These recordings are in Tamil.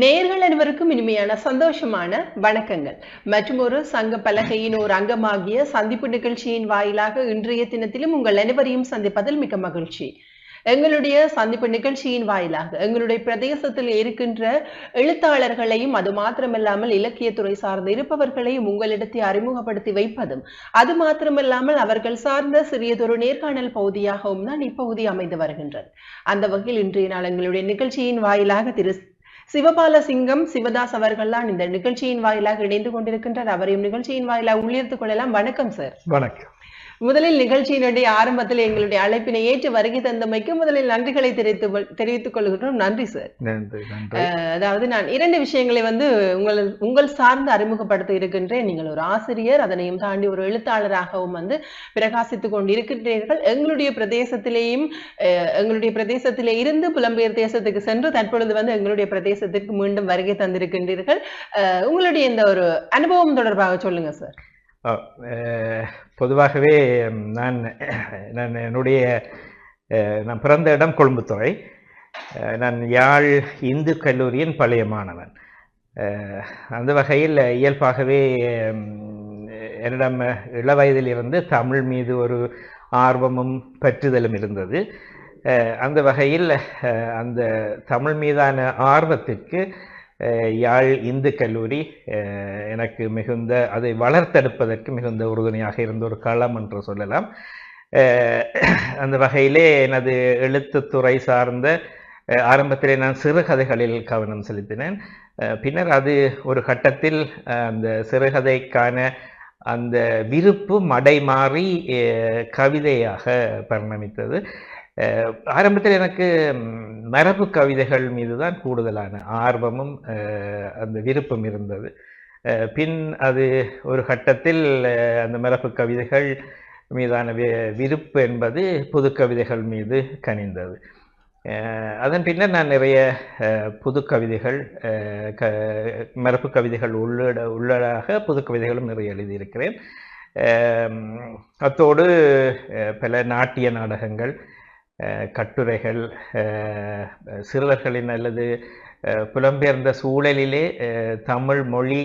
நேர்கள் அனைவருக்கும் இனிமையான சந்தோஷமான வணக்கங்கள். மற்றும் ஒரு சங்க பலகையின் ஒரு அங்கமாகிய சந்திப்பு நிகழ்ச்சியின் வாயிலாக இன்றைய தினத்திலும் உங்கள் அனைவரையும் சந்திப்பதில் மிக்க மகிழ்ச்சி. எங்களுடைய சந்திப்பு நிகழ்ச்சியின் வாயிலாக எங்களுடைய பிரதேசத்தில் இருக்கின்ற எழுத்தாளர்களையும் அது மாத்திரமல்லாமல் இலக்கியத்துறை சார்ந்து இருப்பவர்களையும் உங்களிடத்தை அறிமுகப்படுத்தி வைப்பதும் அது மாத்திரமல்லாமல் அவர்கள் சார்ந்த சிறியதொரு நேர்காணல் பகுதியாகவும் தான் இப்பகுதி அமைந்து வருகின்றது. அந்த வகையில் இன்றைய நாள் எங்களுடைய நிகழ்ச்சியின் வாயிலாக திரு சிவபால சிங்கம் சிவதாஸ் அவர்கள்லாம் இந்த நிகழ்ச்சியின் வாயிலாக இணைந்து கொண்டிருக்கின்றார் அவரையும் நிகழ்ச்சியின் வாயிலாக உள்ளிருத்துக் கொள்ளலாம். வணக்கம் சார். வணக்கம். முதலில் நிகழ்ச்சியினுடைய ஆரம்பத்தில் எங்களுடைய அழைப்பினை ஏற்று வருகை தந்தமைக்கு முதலில் நன்றிகளை தெரிவித்து தெரிவித்துக் கொள்கிறோம் நன்றி சார். அதாவது நான் இரண்டு விஷயங்களை வந்து உங்கள் உங்கள் சார்ந்து அறிமுகப்படுத்த இருக்கின்றேன். நீங்கள் ஒரு ஆசிரியர் அதனையும் தாண்டி ஒரு எழுத்தாளராகவும் வந்து பிரகாசித்துக் கொண்டிருக்கின்றீர்கள். எங்களுடைய பிரதேசத்திலேயும் எங்களுடைய பிரதேசத்திலே இருந்து புலம்பெயர் தேசத்துக்கு சென்று தற்பொழுது வந்து எங்களுடைய பிரதேசத்திற்கு மீண்டும் வருகை தந்திருக்கின்றீர்கள். உங்களுடைய இந்த ஒரு அனுபவம் தொடர்பாக சொல்லுங்க சார். பொதுவாகவே நான் நான் என்னுடைய நான் பிறந்த இடம் கொழும்புத்துறை. நான் யாழ் இந்து கல்லூரியின் பழைய மாணவன். அந்த வகையில் இயல்பாகவே என்னிடம் இள வயதிலிருந்து தமிழ் மீது ஒரு ஆர்வமும் பற்றுதலும் இருந்தது. அந்த வகையில் அந்த தமிழ் மீதான ஆர்வத்திற்கு யாழ் இந்து கல்லூரி எனக்கு மிகுந்த அதை வளர்த்தெடுப்பதற்கு மிகுந்த உறுதுணையாக இருந்த ஒரு களம் என்று சொல்லலாம். அந்த வகையிலே எனது எழுத்துத்துறை சார்ந்த ஆரம்பத்திலே நான் சிறுகதைகளில் கவனம் செலுத்தினேன். பின்னர் அது ஒரு கட்டத்தில் அந்த சிறுகதைக்கான அந்த விருப்பு மடை மாறி கவிதையாக பரிணமித்தது. ஆரம்பத்தில் எனக்கு மரபு கவிதைகள் மீது தான் கூடுதலான ஆர்வமும் அந்த விருப்பம் இருந்தது. பின் அது ஒரு கட்டத்தில் அந்த மரபு கவிதைகள் மீதான வி- விருப்பு என்பது புது கவிதைகள் மீது கனிந்தது. அதன் பின்னர் நான் நிறைய புது கவிதைகள் க மரபு கவிதைகள் உள்ளட உள்ளடாக புது கவிதைகளும் நிறைய எழுதியிருக்கிறேன். அத்தோடு பல நாட்டிய நாடகங்கள் கட்டுரைகள் சிறுவர்களின் அல்லது புலம்பெயர்ந்த சூழலிலே தமிழ் மொழி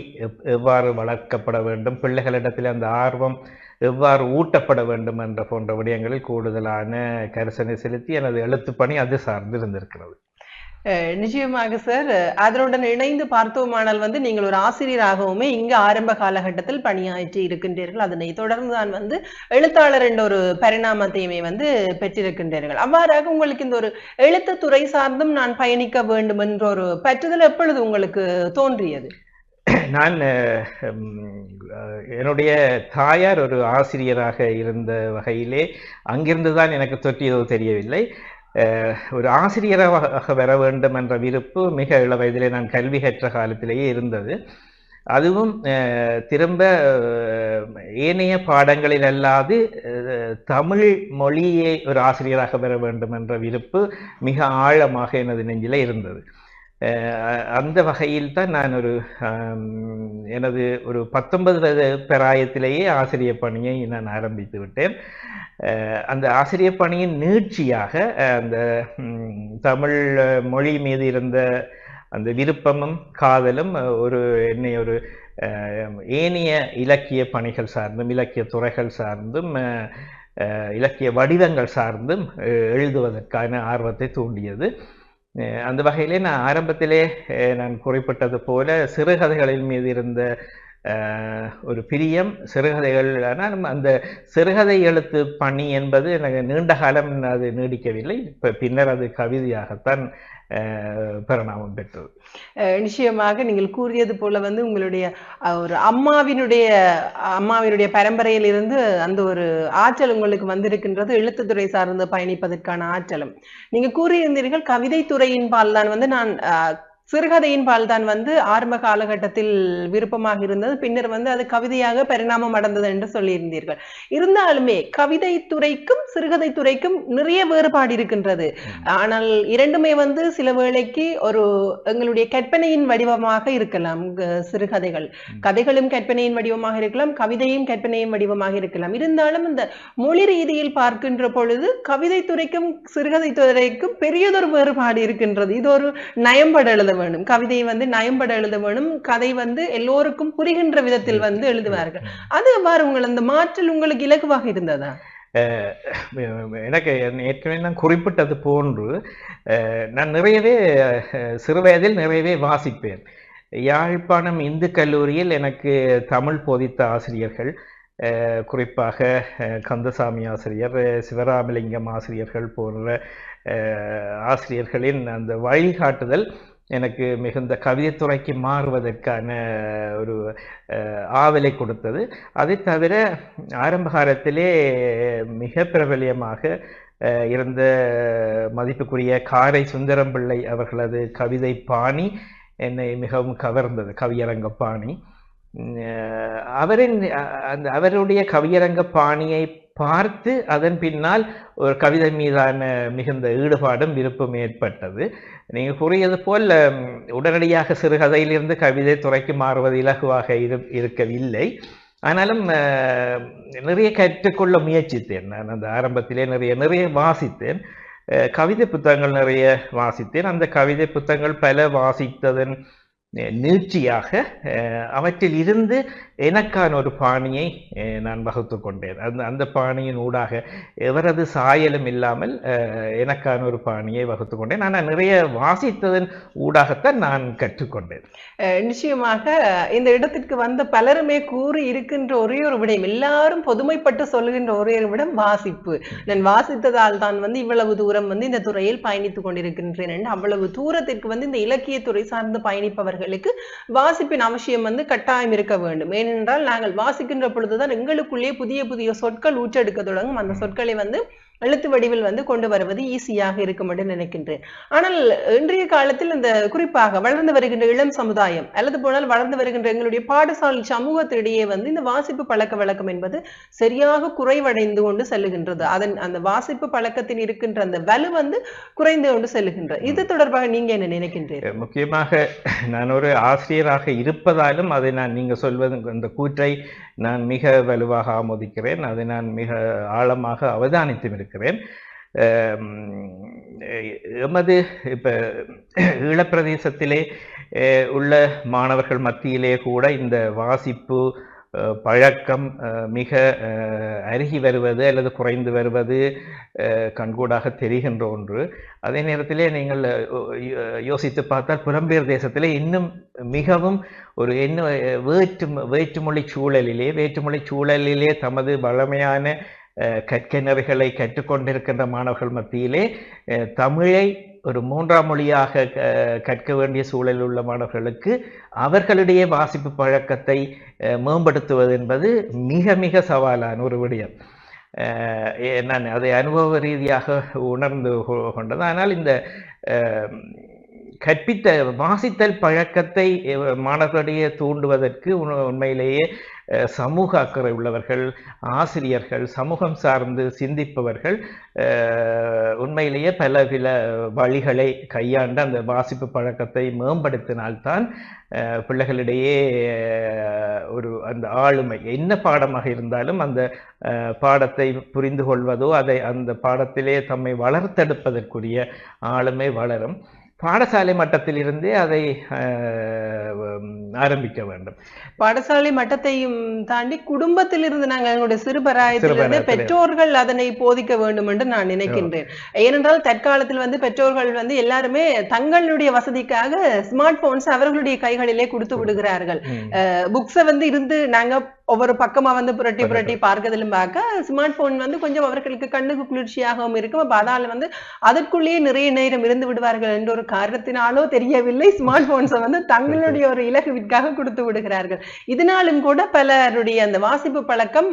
எவ்வாறு வளர்க்கப்பட வேண்டும் பிள்ளைகளிடத்தில் அந்த ஆர்வம் எவ்வாறு ஊட்டப்பட வேண்டும் என்ற போன்ற விடயங்களில் கூடுதலான கரிசனை செலுத்தி எனது எழுத்துப்பணி அது சார்ந்து இருந்திருக்கிறது நிச்சயமாக சார் அதனுடன் இணைந்து பார்த்தோமானால் வந்து நீங்கள் ஒரு ஆசிரியராகவுமே இங்கு ஆரம்ப காலகட்டத்தில் பணியாற்றி இருக்கின்றீர்கள். அதனை தொடர்ந்து தான் வந்து எழுத்தாளர் என்ற ஒரு பரிணாமத்தையுமே வந்து பெற்றிருக்கின்றீர்கள். அவ்வாறாக உங்களுக்கு இந்த ஒரு எழுத்து துறை சார்ந்தும் நான் பயணிக்க வேண்டும் என்ற ஒரு பற்றுதல் எப்பொழுது உங்களுக்கு தோன்றியது? நான் என்னுடைய தாயார் ஒரு ஆசிரியராக இருந்த வகையிலே அங்கிருந்து தான் எனக்கு தொற்றியதோ தெரியவில்லை. ஒரு ஆசிரியராக வர வேண்டும் என்ற விருப்பு மிக இள வயதிலே நான் கல்வி கற்ற காலத்திலேயே இருந்தது. அதுவும் திரும்ப ஏனைய பாடங்களில் அல்லாது தமிழ் மொழியை ஒரு ஆசிரியராக பெற வேண்டும் என்ற விருப்பு மிக ஆழமாக எனது நெஞ்சிலே இருந்தது. அந்த வகையில் தான் நான் ஒரு எனது ஒரு பத்தொன்பது வயது பிராயத்திலேயே ஆசிரியர் பணியை நான் ஆரம்பித்து விட்டேன். அந்த ஆசிரியர் பணியின் நீட்சியாக அந்த தமிழ் மொழி மீது இருந்த அந்த விருப்பமும் காதலும் ஒரு என்னை ஒரு ஏனைய இலக்கிய பணிகள் சார்ந்தும் இலக்கிய துறைகள் சார்ந்தும் இலக்கிய வடிவங்கள் சார்ந்தும் எழுதுவதற்கான ஆர்வத்தை தூண்டியது. அந்த வகையிலே நான் ஆரம்பத்திலே நான் குறிப்பிட்டது போல சிறுகதைகளின் மீது இருந்த ஒரு பிரியம் சிறுகதைகள். நம்ம அந்த சிறுகதை எழுத்து பணி என்பது எனக்கு நீண்ட காலம் அது நீடிக்கவில்லை. இப்போ பின்னர் அது கவிதையாகத்தான் பரிணாமம் பெற்றது. நிச்சயமாக நீங்கள் கூறியது போல வந்து உங்களுடைய ஒரு அம்மாவினுடைய அம்மாவினுடைய பரம்பரையில் இருந்து அந்த ஒரு ஆற்றல் உங்களுக்கு வந்திருக்கின்றது. எழுத்துத்துறை சார்ந்து பயணிப்பதற்கான ஆற்றலும். நீங்க கூறியிருந்தீர்கள் கவிதை துறையின் பால் தான் வந்து நான் சிறுகதையின் பால் தான் வந்து ஆரம்ப காலகட்டத்தில் விருப்பமாக இருந்தது. பின்னர் வந்து அது கவிதையாக பரிணாமம் அடைந்தது என்று சொல்லியிருந்தீர்கள். இருந்தாலுமே கவிதை துறைக்கும் சிறுகதை துறைக்கும் நிறைய வேறுபாடு இருக்கின்றது. ஆனால் இரண்டுமே வந்து சில வேளைக்கு ஒரு எங்களுடைய கற்பனையின் வடிவமாக இருக்கலாம் சிறுகதைகள். கதைகளும் கற்பனையின் வடிவமாக இருக்கலாம் கவிதையும் கற்பனையின் வடிவமாக இருக்கலாம். இருந்தாலும் இந்த மொழி ரீதியில் பார்க்கின்ற பொழுது கவிதை துறைக்கும் சிறுகதை துறைக்கும் பெரியதொரு வேறுபாடு இருக்கின்றது. இது ஒரு நயம்பட எழுத வேண்டும் கவிதையை வந்து நயம்பட எழுத வேண்டும் கதை வந்து எல்லோருக்கும் புரிகின்ற விதத்தில் வந்து எழுதுவார்கள். அது எவ்வாறு உங்கள் அந்த மாற்றல் உங்களுக்கு இலகுவாக இருந்ததா? எனக்கு ஏற்கனவே நான் குறிப்பிட்டது போன்று நான் நிறையவே சிறுவயதில் நிறையவே வாசிப்பேன். யாழ்ப்பாணம் இந்து கல்லூரியில் எனக்கு தமிழ் போதித்த ஆசிரியர்கள் குறிப்பாக கந்தசாமி ஆசிரியர் சிவராமலிங்கம் ஆசிரியர்கள் போன்ற ஆசிரியர்களின் அந்த வழிகாட்டுதல் எனக்கு மிகுந்த கவிதைத்துறைக்கு மாறுவதற்கான ஒரு ஆவலை கொடுத்தது. அதை தவிர ஆரம்ப காலத்திலே மிக பிரபலியமாக இருந்த மதிப்புக்குரிய காரை சுந்தரம் பிள்ளை அவர்களது கவிதை பாணி என்னை மிகவும் கவர்ந்தது. கவியரங்க பாணி. அவரின் அந்த அவருடைய கவியரங்க பாணியை பார்த்து அதன் பின்னால் ஒரு கவிதை மீதான மிகுந்த ஈடுபாடும் விருப்பம் ஏற்பட்டது. நீங்கள் கூறியது போல் உடனடியாக சிறுகதையிலிருந்து கவிதை துறைக்கு மாறுவது இலகுவாக இரு இருக்கவில்லை. ஆனாலும் நிறைய கற்றுக்கொள்ள முயற்சித்தேன். நான் அந்த ஆரம்பத்திலே நிறைய நிறைய வாசித்தேன். கவிதை புத்தகங்கள் நிறைய வாசித்தேன். அந்த கவிதை புத்தகங்கள் பல வாசித்ததன் நீட்சியாக அவற்றில் இருந்து எனக்கான ஒரு பாணியை நான் வகுத்து கொண்டேன். அந்த அந்த பாணியின் ஊடாக எவரது சாயலும் இல்லாமல் எனக்கான ஒரு பாணியை வகுத்து கொண்டேன். ஆனால் நிறைய வாசித்ததன் ஊடாகத்தான் நான் கற்றுக்கொண்டேன். நிச்சயமாக இந்த இடத்திற்கு வந்த பலருமே கூறி இருக்கின்ற ஒரே ஒரு விடயம் எல்லாரும் பொதுமைப்பட்டு சொல்லுகின்ற ஒரே ஒரு விடம் வாசிப்பு. நான் வாசித்ததால் தான் வந்து இவ்வளவு தூரம் வந்து இந்த துறையில் பயணித்துக் கொண்டிருக்கின்றேன். என்று அவ்வளவு தூரத்திற்கு வந்து இந்த இலக்கிய துறை சார்ந்து பயணிப்பவர்களுக்கு வாசிப்பின் அவசியம் வந்து கட்டாயம் இருக்க வேண்டும். ஏனென்றால் நாங்கள் வாசிக்கின்ற பொழுதுதான் எங்களுக்குள்ளே புதிய புதிய சொற்கள் ஊற்றெடுக்க தொடங்கும். அந்த சொற்களை வந்து எழுத்து வடிவில் வந்து கொண்டு வருவது ஈஸியாக இருக்கும் என்று நினைக்கின்றேன். ஆனால் இன்றைய காலத்தில் இந்த குறிப்பாக வளர்ந்து வருகின்ற இளம் சமுதாயம் அல்லது போனால் வளர்ந்து வருகின்ற எங்களுடைய பாடசாலை சமூகத்திடையே வந்து இந்த வாசிப்பு பழக்க வழக்கம் என்பது சரியாக குறைவடைந்து கொண்டு செல்லுகின்றது. அதன் அந்த வாசிப்பு பழக்கத்தில் இருக்கின்ற அந்த வலு வந்து குறைந்து கொண்டு செல்லுகின்றது இது தொடர்பாக நீங்க என்ன நினைக்கின்றீர்கள் முக்கியமாக நான் ஒரு ஆசிரியராக இருப்பதாலும் அதை நான் நீங்க சொல்வது அந்த கூற்றை நான் மிக வலுவாக ஆமோதிக்கிறேன். அதை நான் மிக ஆழமாக அவதானித்தும் இருக்கிறேன் இருக்கிறேன் எமது இப்ப ஈழப்பிரதேசத்திலே உள்ள மாணவர்கள் மத்தியிலே கூட இந்த வாசிப்பு பழக்கம் மிக அருகி வருவது அல்லது குறைந்து வருவது கண்கூடாக தெரிகின்ற ஒன்று. அதே நேரத்திலே நீங்கள் யோசித்து பார்த்தால் புலம்பெயர் தேசத்திலே இன்னும் மிகவும் ஒரு என்ன வேற்று வேற்றுமொழி சூழலிலே வேற்றுமொழி சூழலிலே தமது வளமையான அஹ், கற்றுக்கொண்டிருக்கின்ற மாணவர்கள் மத்தியிலே தமிழை ஒரு மூன்றாம் மொழியாக கற்க வேண்டிய சூழலில் உள்ள மாணவர்களுக்கு அவர்களிடையே வாசிப்பு பழக்கத்தை மேம்படுத்துவது என்பது மிக மிக சவாலான ஒரு விடயம். நான் அதை அனுபவ ரீதியாக உணர்ந்து கொண்டது. ஆனால் இந்த கற்பித்த வாசித்தல் பழக்கத்தை மாணவர்களிடையே தூண்டுவதற்கு உண்மையிலேயே சமூக அக்கறை உள்ளவர்கள் ஆசிரியர்கள் சமூகம் சார்ந்து சிந்திப்பவர்கள் உண்மையிலேயே பல பல வழிகளை கையாண்டு அந்த வாசிப்பு பழக்கத்தை மேம்படுத்தினால்தான் பிள்ளைகளிடையே ஒரு அந்த ஆளுமை. என்ன பாடமாக இருந்தாலும் அந்த பாடத்தை புரிந்து கொள்வதோ அதை அந்த பாடத்திலே தம்மை வளர்த்தெடுப்பதற்குரிய ஆளுமை வளரும். பாடசாலை மட்டத்திலிருந்தே அதை அஹ், உம், ஆரம்பிக்க வேண்டும் பாடசாலை மட்டத்தையும் தாண்டி குடும்பத்தில் இருந்து நாங்கள் எங்களுடைய சிறுபராயத்திலிருந்து சிறுபிராயத்திலே. பெற்றோர்கள் அதனை போதிக்க வேண்டும் என்று நான் நினைக்கின்றேன் ஏனென்றால் தற்காலத்தில் வந்து பெற்றோர்கள் வந்து எல்லாருமே தங்களுடைய வசதிக்காக ஸ்மார்ட் போன்ஸ் அவர்களுடைய கைகளிலே கொடுத்து விடுகிறார்கள். புக்ஸை வந்து இருந்து நாங்க ஒவ்வொரு பக்கமா வந்து புரட்டி புரட்டி. பார்க்கறதிலும் பார்க்க ஸ்மார்ட் போன் வந்து கொஞ்சம் அவர்களுக்கு கண்ணுக்கு குளிர்ச்சியாகவும் இருக்கும். அப்ப அதால வந்து அதற்குள்ளேயே நிறைய நேரம் இருந்து விடுவார்கள் என்ற ஒரு காரணத்தினாலோ தெரியவில்லை. ஸ்மார்ட் போன்ஸை வந்து தங்களுடைய ஒரு இலகுவிற்காக கொடுத்து விடுகிறார்கள். இதனாலும் கூட பலருடைய அந்த வாசிப்பு பழக்கம்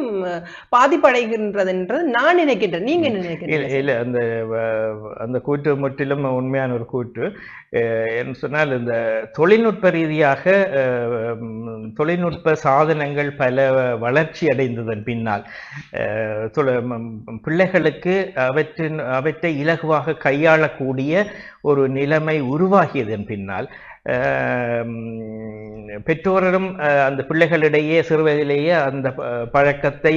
பாதிப்படைகின்றது என்று நான் நினைக்கின்றேன். நீங்க நினைக்கிறீங்க? இல்ல அந்த அந்த கூற்று முற்றிலும் உண்மையான ஒரு கூற்று. என்று சொன்னால் இந்த தொழில்நுட்ப ரீதியாக தொழில்நுட்ப சாதனங்கள் பல வளர்ச்சி அடைந்ததன் பின்னால். சொல்ல பிள்ளைகளுக்கு அவற்றின் அவற்றை இலகுவாக கையாளக்கூடிய ஒரு நிலைமை உருவாகியதன் பின்னால். அஹ், பெற்றோரும் அஹ், அந்த பிள்ளைகளிடையே சிறுவயதிலேயே அந்த பழக்கத்தை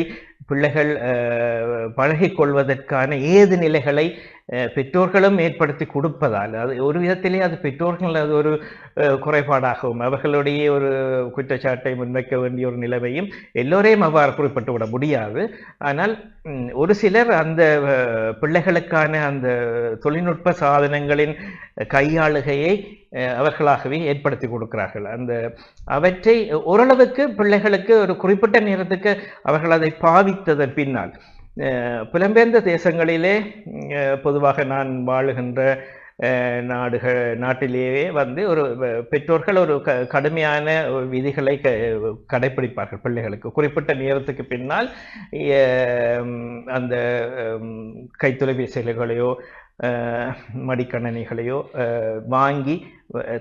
பிள்ளைகள் அஹ், கொள்வதற்கான ஏது நிலைகளை பெற்றோர்களும் ஏற்படுத்தி கொடுப்பதால் அது ஒரு விதத்திலே அது பெற்றோர்கள் அது ஒரு அஹ், குறைபாடாகவும் அவர்களுடைய ஒரு குற்றச்சாட்டை முன்வைக்க வேண்டிய ஒரு நிலைமையும் எல்லோரையும் அவ்வாறு குறிப்பிட்டு விட முடியாது ஆனால் ஒரு சிலர் அந்த அஹ், பிள்ளைகளுக்கான அந்த தொழில்நுட்ப சாதனங்களின் கையாளுகையை அஹ், அவர்களாகவே ஏற்படுத்தி கொடுக்கிறார்கள் அந்த அவற்றை ஓரளவுக்கு பிள்ளைகளுக்கு ஒரு குறிப்பிட்ட நேரத்துக்கு அவர்கள் அதை பாவித்ததன் பின்னால் புலம்பெயர்ந்த தேசங்களிலே பொதுவாக நான் வாழுகின்ற நாடுகள் நாட்டிலேயே வந்து ஒரு பெற்றோர்கள் ஒரு க கடுமையான விதிகளை க கடைப்பிடிப்பார்கள் பிள்ளைகளுக்கு குறிப்பிட்ட நேரத்துக்கு பின்னால் அந்த கைத்தொலைபேசிகளையோ மடிக்கணனிகளையோ வாங்கி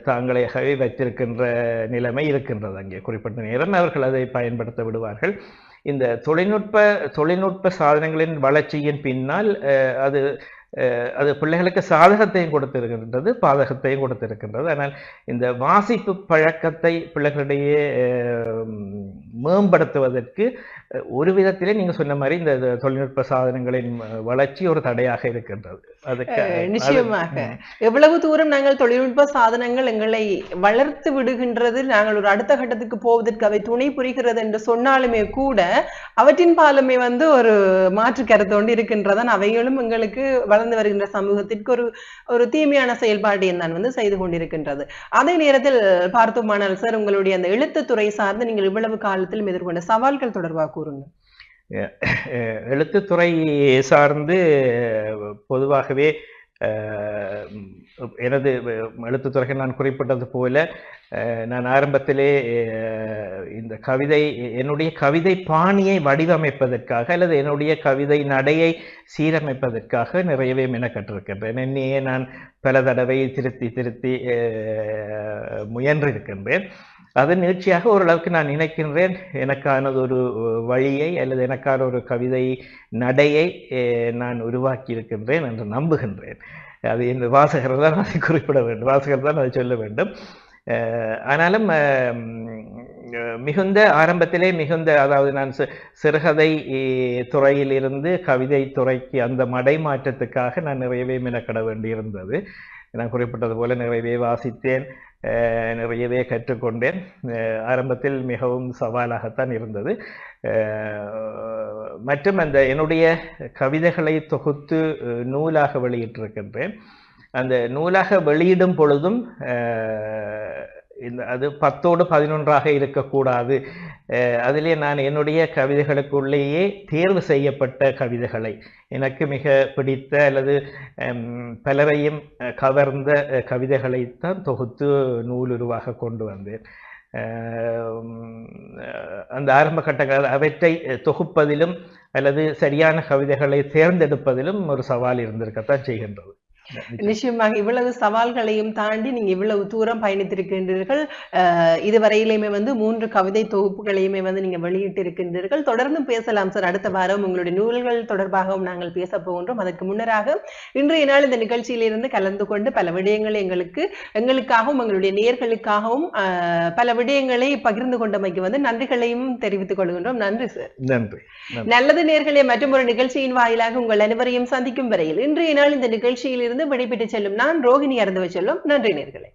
தாங்களாகவே வைத்திருக்கின்ற நிலைமை இருக்கின்றது அங்கே குறிப்பிட்ட நேரம் அவர்கள் அதை பயன்படுத்த விடுவார்கள் இந்த தொழில்நுட்ப தொழில்நுட்ப சாதனங்களின் வளர்ச்சியின் பின்னால் அது அது பிள்ளைகளுக்கு சாதகத்தையும் கொடுத்திருக்கின்றது பாதகத்தையும் கொடுத்திருக்கின்றது. ஆனால் இந்த வாசிப்பு பழக்கத்தை பிள்ளைகளிடையே மேம்படுத்துவதற்கு ஒரு விதத்திலே நீங்க சொன்ன மாதிரி இந்த தொழில்நுட்ப சாதனங்களின் வளர்ச்சி ஒரு தடையாக இருக்கின்றது. அதுக்கு நிச்சயமாக. எவ்வளவு தூரம் நாங்கள் தொழில்நுட்ப சாதனங்கள் எங்களை வளர்த்து விடுகின்றது நாங்கள் ஒரு அடுத்த கட்டத்துக்கு போவதற்கு அவை துணை புரிகிறது என்று சொன்னாலுமே கூட அவற்றின் பாலுமே வந்து ஒரு மாற்று கருத்தோண்டு இருக்கின்றதான் அவைகளும் எங்களுக்கு வளர்ந்து வருகின்ற சமூகத்திற்கு ஒரு ஒரு தீமையான செயல்பாடு தான் வந்து செய்து கொண்டிருக்கின்றது. அதே நேரத்தில் பார்த்தோமானால் சார் உங்களுடைய அந்த எழுத்துத்துறை சார்ந்து நீங்கள் இவ்வளவு காலத்தில் எதிர்கொண்ட சவால்கள் தொடர்பாக கூறுங்க எழுத்துத்துறை சார்ந்து பொதுவாகவே எனது எழுத்துத்துறைகள் நான் குறிப்பிட்டது போல நான் ஆரம்பத்திலே இந்த கவிதை என்னுடைய கவிதை பாணியை வடிவமைப்பதற்காக அல்லது என்னுடைய கவிதை நடையை சீரமைப்பதற்காக நிறையவே மெனக்கட்டிருக்கின்றேன். என்னையே நான் பல தடவை திருத்தி திருத்தி முயன்றிருக்கின்றேன். அதன் நிகழ்ச்சியாக ஓரளவுக்கு நான் நினைக்கின்றேன். எனக்கானது ஒரு வழியை அல்லது எனக்கான ஒரு கவிதை நடையை நான் உருவாக்கியிருக்கின்றேன் என்று நம்புகின்றேன். அது இந்த வாசகர் தான் அதை குறிப்பிட வேண்டும். வாசகர் தான் அதை சொல்ல வேண்டும். ஆனாலும் மிகுந்த ஆரம்பத்திலே மிகுந்த அதாவது நான் சிறுகதை துறையிலிருந்து கவிதை துறைக்கு அந்த மடை மாற்றத்துக்காக நான் நிறையவே மெனக்கட வேண்டியிருந்தது. நான் குறிப்பிட்டது போல நிறையவே வாசித்தேன் நிறையவே கற்றுக்கொண்டேன். ஆரம்பத்தில் மிகவும் சவாலாகத்தான் இருந்தது. மற்றும் அந்த என்னுடைய கவிதைகளை தொகுத்து நூலாக வெளியிட்டிருக்கின்றேன். அந்த நூலாக வெளியிடும் பொழுதும் இந்த அது பத்தோடு பதினொன்றாக இருக்கக்கூடாது. அதிலே நான் என்னுடைய கவிதைகளுக்குள்ளேயே தேர்வு செய்யப்பட்ட கவிதைகளை எனக்கு மிக பிடித்த அல்லது பலரையும் கவர்ந்த கவிதைகளைத்தான் தொகுத்து நூலுருவாக கொண்டு வந்தேன். அந்த ஆரம்ப கட்டங்கள் அவற்றை தொகுப்பதிலும் அல்லது சரியான கவிதைகளை தேர்ந்தெடுப்பதிலும் ஒரு சவால் இருந்திருக்கத்தான் செய்கின்றது. நிச்சயமாக இவ்வளவு சவால்களையும் தாண்டி நீங்க இவ்வளவு தூரம் பயணித்திருக்கின்றீர்கள். இதுவரையிலுமே வந்து மூன்று கவிதை தொகுப்புகளையுமே வந்து நீங்க வெளியிட்டு இருக்கின்றீர்கள் தொடர்ந்து பேசலாம் சார். அடுத்த வாரம் உங்களுடைய நூல்கள் தொடர்பாகவும் நாங்கள் பேச போகின்றோம். அதற்கு முன்னராக இன்றைய நாள் இந்த நிகழ்ச்சியிலிருந்து கலந்து கொண்டு பல விடயங்களை எங்களுக்கு எங்களுக்காகவும் எங்களுடைய நேயர்களுக்காகவும் அஹ் பல விடயங்களை பகிர்ந்து கொண்டமைக்கு வந்து நன்றிகளையும் தெரிவித்துக் கொள்கின்றோம். நன்றி சார். நன்றி. நல்லது நேர்களே மற்றும் ஒரு நிகழ்ச்சியின் வாயிலாக உங்கள் அனைவரையும் சந்திக்கும் வரையில் இன்றைய நாள் இந்த நிகழ்ச்சியில் இருந்து விடைபெற்று செல்லும் நான் ரோஹிணி அறந்து செல்லும் நன்றி நேர்களே.